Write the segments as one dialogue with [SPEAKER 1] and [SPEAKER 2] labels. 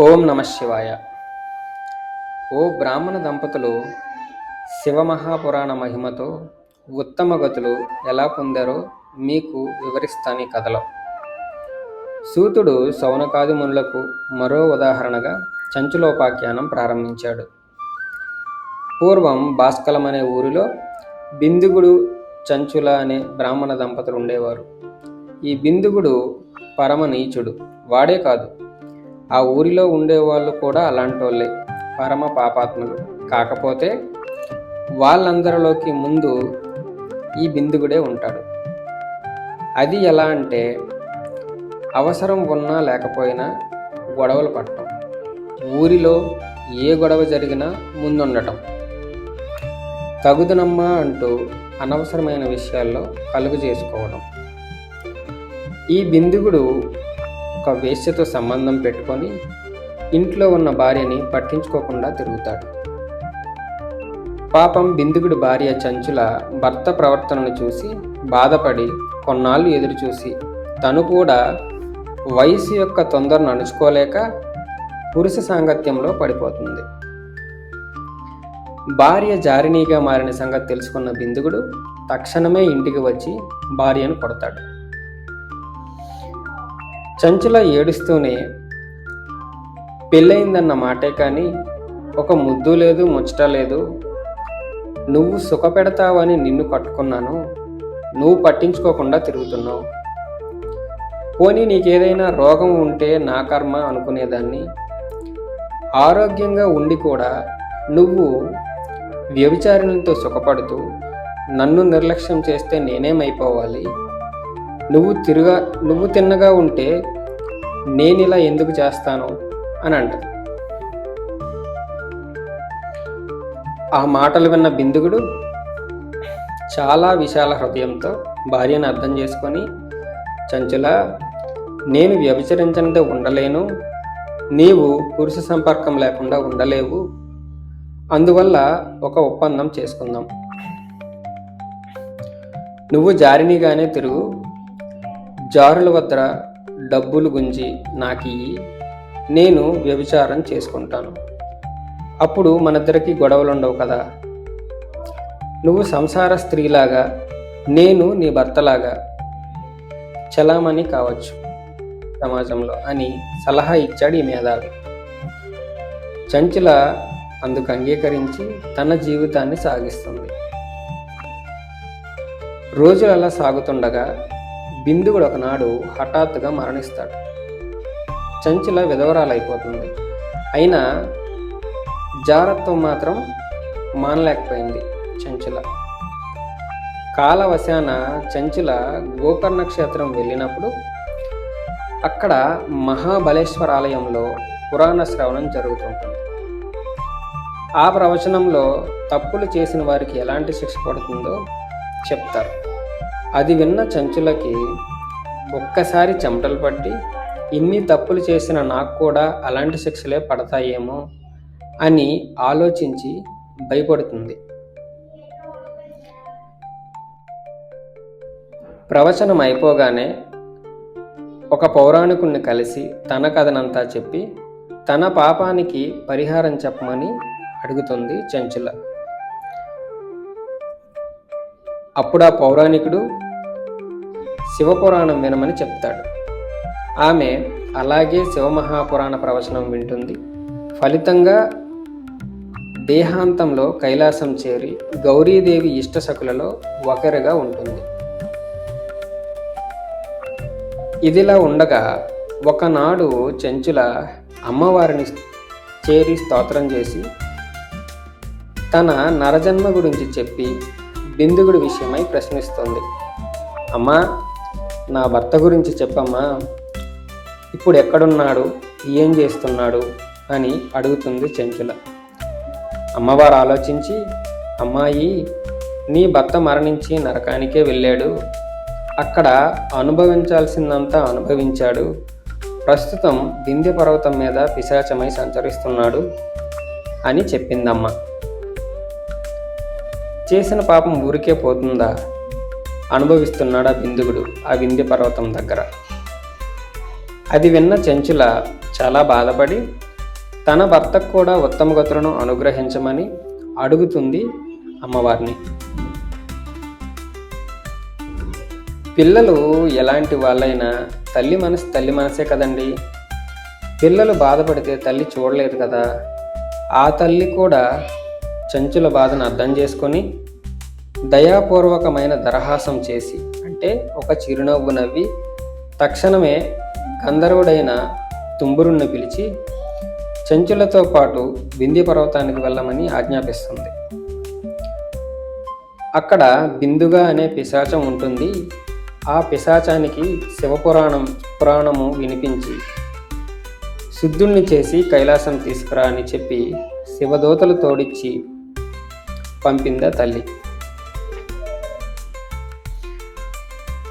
[SPEAKER 1] ఓం నమ శివాయ. ఓ బ్రాహ్మణ దంపతులు శివమహాపురాణ మహిమతో ఉత్తమ గతులు ఎలా పొందారో మీకు వివరిస్తాను ఈ కథలో. సూతుడు సౌనకాది మునులకు మరో ఉదాహరణగా చంచులోపాఖ్యానం ప్రారంభించాడు. పూర్వం భాస్కలం అనే ఊరిలో బిందుగుడు చంచుల అనే బ్రాహ్మణ దంపతులు ఉండేవారు. ఈ బిందుగుడు పరమ నీచుడు వాడే కాదు. ఆ ఊరిలో ఉండేవాళ్ళు కూడా అలాంటి వాళ్ళే పరమ పాపాత్ములు. కాకపోతే వాళ్ళందరిలోకి ముందు ఈ బిందుగుడే ఉంటాడు. అది ఎలా అంటే అవసరం ఉన్నా లేకపోయినా గొడవలు పట్టడం ఊరిలో ఏ గొడవ జరిగినా ముందుండటం. తగుదనమ్మా అంటూ అనవసరమైన విషయాల్లో కలుగు చేసుకోవడం. ఈ బిందుగుడు ఒక వేశ్యతో సంబంధం పెట్టుకొని ఇంట్లో ఉన్న భార్యని పట్టించుకోకుండా తిరుగుతాడు. పాపం బిందుగుడి భార్య చంచుల భర్త ప్రవర్తనను చూసి బాధపడి కొన్నాళ్ళు ఎదురుచూసి తను కూడా వయసు యొక్క తొందరను అణుచుకోలేక పురుష సాంగత్యంలో పడిపోతుంది. భార్య జారినీగా మారిన సంగతి తెలుసుకున్న బిందుగుడు తక్షణమే ఇంటికి వచ్చి భార్యను కొడతాడు. చంచుల ఏడుస్తూనే పెళ్ళయిందన్న మాటే కానీ ఒక ముద్దు లేదు ముచ్చట లేదు. నువ్వు సుఖపెడతావని నిన్ను కట్టుకున్నాను. నువ్వు పట్టించుకోకుండా తిరుగుతున్నావు. పోనీ నీకేదైనా రోగం ఉంటే నా కర్మ అనుకునేదాన్ని. ఆరోగ్యంగా ఉండి కూడా నువ్వు వ్యభిచారిణులతో సుఖపడుతూ నన్ను నిర్లక్ష్యం చేస్తే నేనేమైపోవాలి? నువ్వు తిరుగా నువ్వు తిన్నగా ఉంటే నేను ఇలా ఎందుకు చేస్తాను? అని అంటది. ఆ మాటలు విన్న బిందుగుడు చాలా విశాల హృదయంతో భార్యను అర్థం చేసుకొని చంచుల నేను వ్యభిచరించనిదే ఉండలేను. నీవు పురుష సంపర్కం లేకుండా ఉండలేవు. అందువల్ల ఒక ఒప్పందం చేసుకుందాం. నువ్వు జారినిగానే తిరుగు. జారుల వద్ద డబ్బులు గుంజి నాకు ఇయ్యి నేను వ్యభిచారం చేసుకుంటాను. అప్పుడు మనిద్దరికి గొడవలు ఉండవు కదా. నువ్వు సంసార స్త్రీలాగా నేను నీ భర్తలాగా చలామణి కావచ్చు సమాజంలో అని సలహా ఇచ్చాడు ఈ మేధావి. చంచల అందుకు అంగీకరించి తన జీవితాన్ని సాగిస్తుంది. రోజులు అలా సాగుతుండగా బిందువుడు ఒకనాడు హఠాత్తుగా మరణిస్తాడు. చంచుల విధవరాలైపోతుంది. అయినా జారత్వం మాత్రం మానలేకపోయింది చంచుల. కాలవశాన చంచుల గోకర్ణ క్షేత్రం వెళ్ళినప్పుడు అక్కడ మహాబలేశ్వర ఆలయంలో పురాణ శ్రవణం జరుగుతుంటుంది. ఆ ప్రవచనంలో తప్పులు చేసిన వారికి ఎలాంటి శిక్ష పడుతుందో చెప్తారు. అది విన్న చంచులకి ఒక్కసారి చెమటలు పట్టి ఇన్ని తప్పులు చేసిన నాకు కూడా అలాంటి శిక్షలే పడతాయేమో అని ఆలోచించి భయపడుతుంది. ప్రవచనం అయిపోగానే ఒక పౌరాణికుణ్ణి కలిసి తన కథనంతా చెప్పి తన పాపానికి పరిహారం చెప్పమని అడుగుతుంది చంచుల. అప్పుడు ఆ పౌరాణికుడు శివపురాణం వినమని చెప్తాడు. ఆమె అలాగే శివమహాపురాణ ప్రవచనం వింటుంది. ఫలితంగా దేహాంతంలో కైలాసం చేరి గౌరీదేవి ఇష్టసకులలో ఒకరిగా ఉంటుంది. ఇదిలా ఉండగా ఒకనాడు చెంచుల అమ్మవారిని చేరి స్తోత్రం చేసి తన నరజన్మ గురించి చెప్పి బిందుగుడి విషయమై ప్రశ్నిస్తుంది. అమ్మా నా భర్త గురించి చెప్పమ్మా. ఇప్పుడు ఎక్కడున్నాడు? ఏం చేస్తున్నాడు? అని అడుగుతుంది చెంచుల. అమ్మవారు ఆలోచించి అమ్మాయి నీ భర్త మరణించి నరకానికే వెళ్ళాడు. అక్కడ అనుభవించాల్సిందంతా అనుభవించాడు. ప్రస్తుతం వింధ్య పర్వతం మీద పిశాచమై సంచరిస్తున్నాడు అని చెప్పిందమ్మ. చేసిన పాపం ఊరికే పోతుందా? అనుభవిస్తున్నాడా బిందుగుడు ఆ వింధ్య పర్వతం దగ్గర. అది విన్న చెంచుల చాలా బాధపడి తన భర్తకు కూడా ఉత్తమ గతులను అనుగ్రహించమని అడుగుతుంది అమ్మవారిని. పిల్లలు ఎలాంటి వాళ్ళైనా తల్లి మనసు తల్లి మనసే కదండి. పిల్లలు బాధపడితే తల్లి చూడలేదు కదా. ఆ తల్లి కూడా చంచుల బాధను అర్థం చేసుకొని దయాపూర్వకమైన దరహాసం చేసి అంటే ఒక చిరునవ్వు నవ్వి తక్షణమే గంధర్వుడైన తుంబురుణ్ణి పిలిచి చెంచులతో పాటు బింది పర్వతానికి వెళ్ళమని ఆజ్ఞాపిస్తుంది. అక్కడ బిందుగా అనే పిశాచం ఉంటుంది. ఆ పిశాచానికి శివపురాణం పురాణము వినిపించి శుద్ధుణ్ణి చేసి కైలాసం తీసుకురా అని చెప్పి శివదూతలు తోడిచ్చి పంపిందా తల్లి.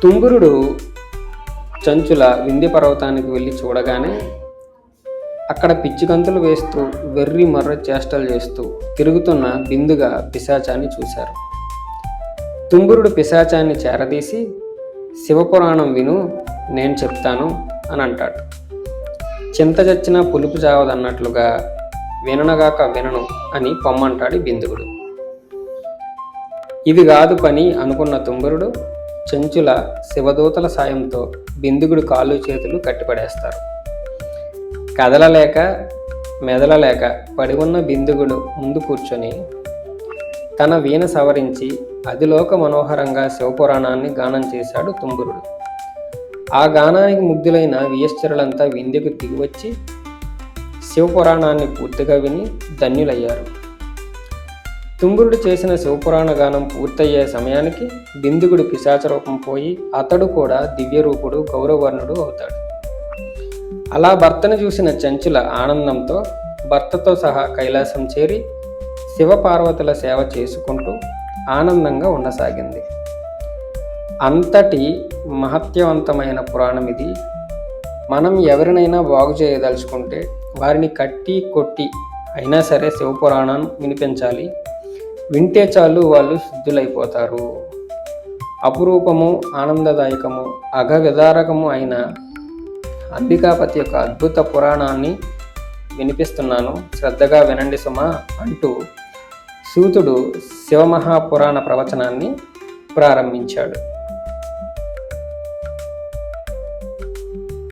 [SPEAKER 1] తుంగురుడు చంచుల వింధ్య పర్వతానికి వెళ్ళి చూడగానే అక్కడ పిచ్చిగంతులు వేస్తూ వెర్రి మర్ర చేష్టలు చేస్తూ తిరుగుతున్న బిందుగా పిశాచాన్ని చూశారు. తుంగురుడు పిశాచాన్ని చేరదీసి శివపురాణం విను నేను చెప్తాను అని అంటాడు. చింత చచ్చినా పులుపు చావదన్నట్లుగా విననగాక వినను అని పొమ్మంటాడు బిందుగుడు ఇది కాదు పని అనుకున్న తుంగురుడు చెంచుల శివదూతల సాయంతో బిందుగుడు కాళ్ళు చేతులు కట్టిపడేస్తారు. కదలలేక మెదలలేక పడి ఉన్న బిందుగుడు ముందు కూర్చొని తన వీణ సవరించి అదిలోక మనోహరంగా శివపురాణాన్ని గానం చేశాడు తుంబురుడు. ఆ గానానికి ముగ్ధులైన వియశ్చరులంతా విందుకు దిగివచ్చి శివపురాణాన్ని పూర్తిగా విని ధన్యులయ్యారు. తుంగుడు చేసిన శివపురాణ గానం పూర్తయ్యే సమయానికి బిందుగుడు పిశాచ రూపం పోయి అతడు కూడా దివ్యరూపుడు గౌరవర్ణుడు అవుతాడు. అలా భర్తను చూసిన చంచుల ఆనందంతో భర్తతో సహా కైలాసం చేరి శివపార్వతుల సేవ చేసుకుంటూ ఆనందంగా ఉండసాగింది. అంతటి మహత్యవంతమైన పురాణం ఇది. మనం ఎవరినైనా బాగు చేయదలుచుకుంటే వారిని కట్టి కొట్టి అయినా సరే శివపురాణం వినిపించాలి. వింటే చాలు వాళ్ళు శుద్ధులైపోతారు అపురూపము ఆనందదాయకము అఘవిదారకము అయిన అంబికాపతి యొక్క అద్భుత పురాణాన్ని వినిపిస్తున్నాను. శ్రద్ధగా వినండి సుమా అంటూ సూతుడు శివమహాపురాణ ప్రవచనాన్ని ప్రారంభించాడు.